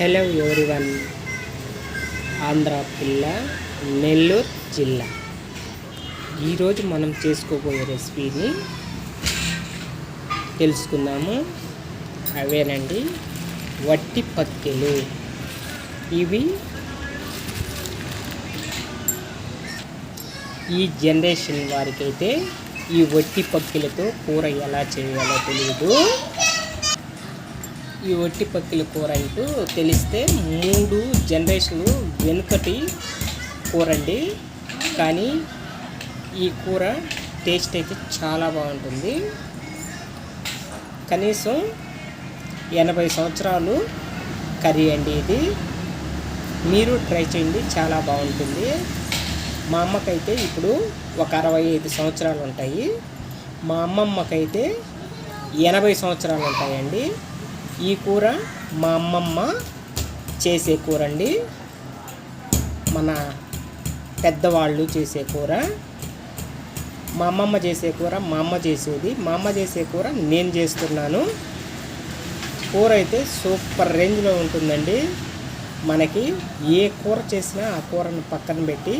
Hello everyone Andhra పిల్ల నెల్లూరు జిల్లా ఈరోజు మనం చేసుకోబోయే రెసిపీని తెలుసుకుందాము. అవేనండి వట్టి పక్కెలు ఇవి ఈ జనరేషన్ వారికైతే ఈ వట్టి పక్కిలతో కూర ఎలా చేయాలో తెలియదు ఈ ఒట్టి పక్కిల కూర అంటూ తెలిస్తే మూడు జనరేషన్లు వెనుకటి కూర అండి కానీ ఈ కూర టేస్ట్ అయితే చాలా బాగుంటుంది. కనీసం ఎనభై సంవత్సరాలు కర్రీ అండి ఇది. మీరు ట్రై చేయండి చాలా బాగుంటుంది. మా అమ్మకైతే ఇప్పుడు ఒక అరవై ఐదు సంవత్సరాలు ఉంటాయి. మా అమ్మమ్మకైతే ఎనభై సంవత్సరాలు ఉంటాయండి. ఈ కూర మా అమ్మమ్మ చేసే కూర అండి మన పెద్దవాళ్ళు చేసే కూర. మా అమ్మమ్మ చేసే కూర మా అమ్మ చేసేది. మా అమ్మ చేసే కూర నేను చేస్తున్నాను. కూర అయితే సూపర్ రేంజ్లో ఉంటుందండి. మనకి ఏ కూర చేసినా ఆ కూరను పక్కన పెట్టి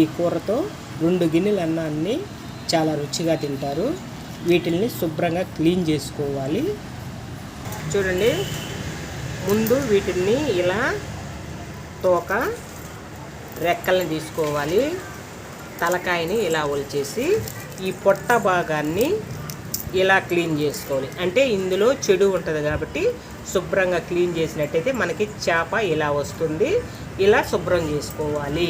ఈ కూరతో రెండు గిన్నెలు అన్నాన్ని చాలా రుచిగా తింటారు. వీటిల్ని శుభ్రంగా క్లీన్ చేసుకోవాలి. చూడండి. ముందు వీటిని ఇలా తోక రెక్కల్ని తీసుకోవాలి. తలకాయని ఇలా ఒలిచేసి ఈ పొట్ట భాగాన్ని ఇలా క్లీన్ చేసుకోవాలి. అంటే ఇందులో చెడు ఉంటుంది కాబట్టి శుభ్రంగా క్లీన్ చేసినట్టయితే మనకి చేప ఇలా వస్తుంది. ఇలా శుభ్రం చేసుకోవాలి.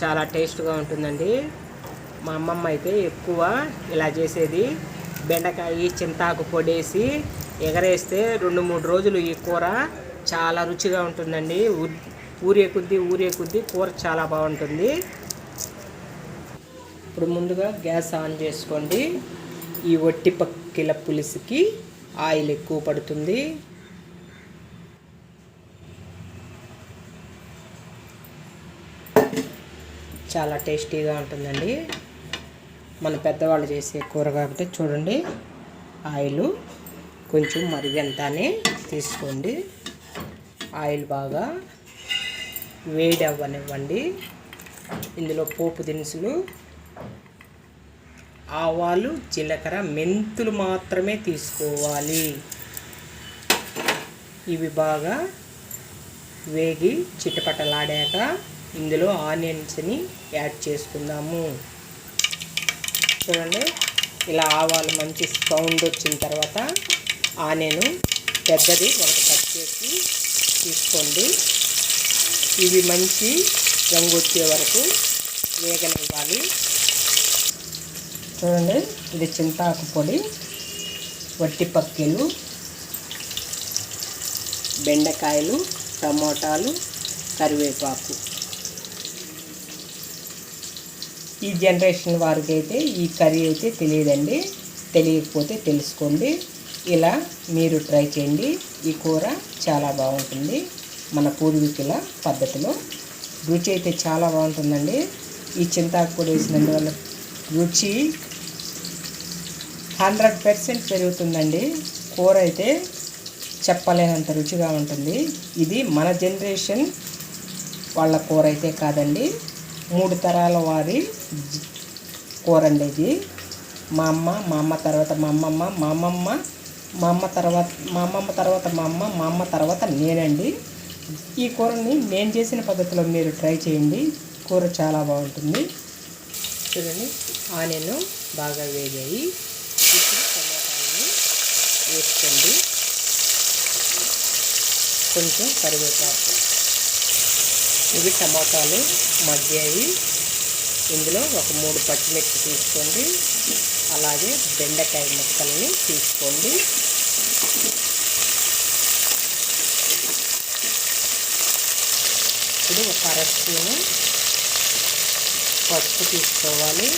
చాలా టేస్ట్గా ఉంటుందండి. మా అమ్మమ్మ అయితే ఎక్కువ ఇలా చేసేది. బెండకాయ చింతాకు పొడేసి ఎగరేస్తే రెండు మూడు రోజులు ఈ కూర చాలా రుచిగా ఉంటుందండి. ఊరే కొద్దీ ఊరే కొద్దీ కూర చాలా బాగుంటుంది. ఇప్పుడు ముందుగా గ్యాస్ ఆన్ చేసుకోండి. ఈ వట్టి పక్కిల పులుసుకి ఆయిల్ ఎక్కువ పడుతుంది. చాలా టేస్టీగా ఉంటుందండి. మన పెద్దవాళ్ళు చేసే కూర కాబట్టి చూడండి ఆయిల్. కొంచెం మరిగంత తీసుకోండి. ఆయిల్ బాగా వేడి అవ్వనివ్వండి ఇందులో పోపు దినుసులు ఆవాలు జీలకర్ర మెంతులు మాత్రమే తీసుకోవాలి. ఇవి బాగా వేగి చిటపటలాడాక ఇందులో ఆనియన్స్ని యాడ్ చేసుకుందాము. చూడండి. ఇలా ఆవాలు మంచి సౌండ్ వచ్చిన తర్వాత ఆనియను పెద్దది ఒకటి కట్ చేసి తీసుకోండి. ఇవి మంచి రంగు వచ్చే వరకు వేగనివ్వాలి. చూడండి ఇది చింతాకు పొడి వట్టి పక్కెలు బెండకాయలు టమోటాలు కరివేపాకు. ఈ జనరేషన్ వారికి అయితే ఈ కర్రీ అయితే తెలియదండి. తెలియకపోతే తెలుసుకోండి. ఇలా మీరు ట్రై చేయండి. ఈ కూర చాలా బాగుంటుంది. మన పూర్వీకుల పద్ధతిలో రుచి అయితే చాలా బాగుంటుందండి. ఈ చింతాకు కూడా వేసినందువల్ల రుచి హండ్రెడ్ పర్సెంట్ పెరుగుతుందండి. కూర అయితే చెప్పలేనంత రుచిగా ఉంటుంది. ఇది మన జనరేషన్ వాళ్ళ కూర అయితే కాదండి. మూడు తరాల వారి కూర అండి ఇది మా అమ్మ మా అమ్మ తర్వాత మా అమ్మమ్మ మా అమ్మమ్మ మా అమ్మ తర్వాత మా అమ్మమ్మ తర్వాత మా అమ్మ మా అమ్మ తర్వాత నేనండి. ఈ కూరని నేను చేసిన పద్ధతిలో మీరు ట్రై చేయండి. కూర చాలా బాగుంటుంది. చూడండి ఆనియన్ బాగా వేగాయి. ఇప్పుడు టమాటాలని వేసుకోండి. కొంచెం కరివేపాకు. ఇవి టమాటాలు మగ్గాయి ఇందులో ఒక మూడు పచ్చిమిర్చి తీసుకోండి. అలాగే బెండకాయ ముక్కల్ని తీసుకోండి. ఇప్పుడు ఒక అర స్పూను పసుపు తీసుకోవాలి.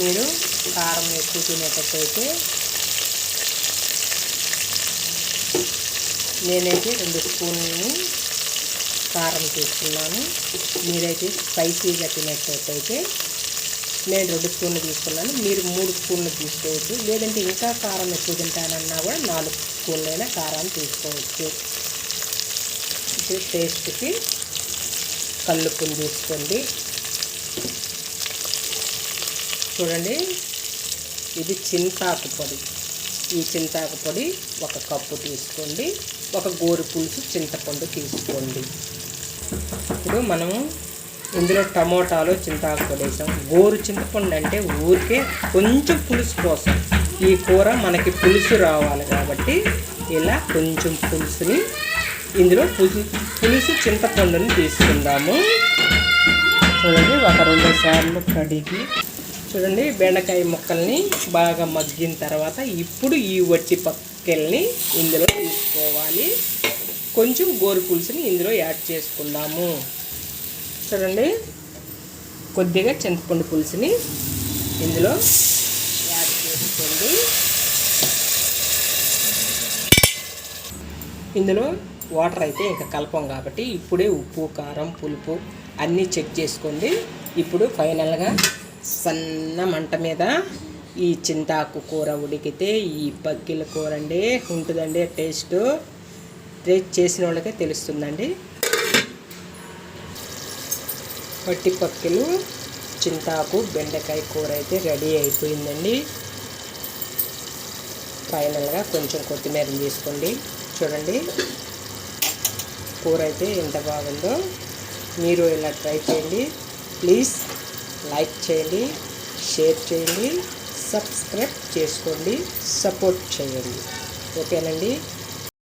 మీరు కారం ఎక్కువ తినేటట్టయితే నేనైతే రెండు స్పూన్లు కారం తీసుకున్నాను. మీరైతే స్పైసీగా తినేటట్టయితే నేను రెండు స్పూన్లు తీసుకున్నాను. మీరు మూడు స్పూన్లు తీసుకోవచ్చు. లేదంటే ఇంకా కారం ఎక్కువ తింటానన్నా కూడా నాలుగు స్పూన్లైనా కారాన్ని తీసుకోవచ్చు. ఇప్పుడు టేస్ట్కి కల్లుప్పుని తీసుకోండి. చూడండి ఇది చింతాకు పొడి. ఈ చింతాకు పొడి ఒక కప్పు తీసుకోండి. ఒక గోరు పులుసు చింతపండు తీసుకోండి. ఇప్పుడు మనము ఇందులో టమోటాలు చింతాకు పొడి వేసాం. గోరు చింతపండు అంటే ఊరికే కొంచెం పులుసు కోసం. ఈ కూర మనకి పులుసు రావాలి కాబట్టి ఇలా కొంచెం పులుసుని ఇందులో పులుసు పులుసు చింతపండుని తీసుకుందాము. చూడండి ఒక రెండు సార్లు కడిగి చూడండి బెండకాయ ముక్కల్ని బాగా మగ్గిన తర్వాత ఇప్పుడు ఈ వట్టి పక్కల్ని ఇందులో తీసుకోవాలి. కొంచెం గోరు పులుసుని ఇందులో యాడ్ చేసుకుందాము. చూడండి కొద్దిగా చింతపండు పులుసుని ఇందులో యాడ్ చేసుకోండి. ఇందులో వాటర్ అయితే ఇంకా కలపం కాబట్టి ఇప్పుడే ఉప్పు కారం పులుపు అన్నీ చెక్ చేసుకోండి. ఇప్పుడు ఫైనల్గా సన్న మంట మీద ఈ చింతాకు కూర ఉడికితే ఈ పక్కిల కూర అండి. ఉంటుందండి టేస్ట్. టేస్ట్ చేసిన వాళ్ళకే తెలుస్తుందండి. పట్టి పక్కిలు చింతాకు బెండకాయ కూర అయితే రెడీ అయిపోయిందండి. ఫైనల్గా కొంచెం కొత్తిమీర తీసుకోండి. చూడండి. కూర అయితే ఎంత బాగుందో. మీరు ఇలా ట్రై చేయండి. ప్లీజ్. లైక్ చేయండి షేర్ చేయండి సబ్స్క్రైబ్ చేసుకోండి సపోర్ట్ చేయండి. ఓకేనండి?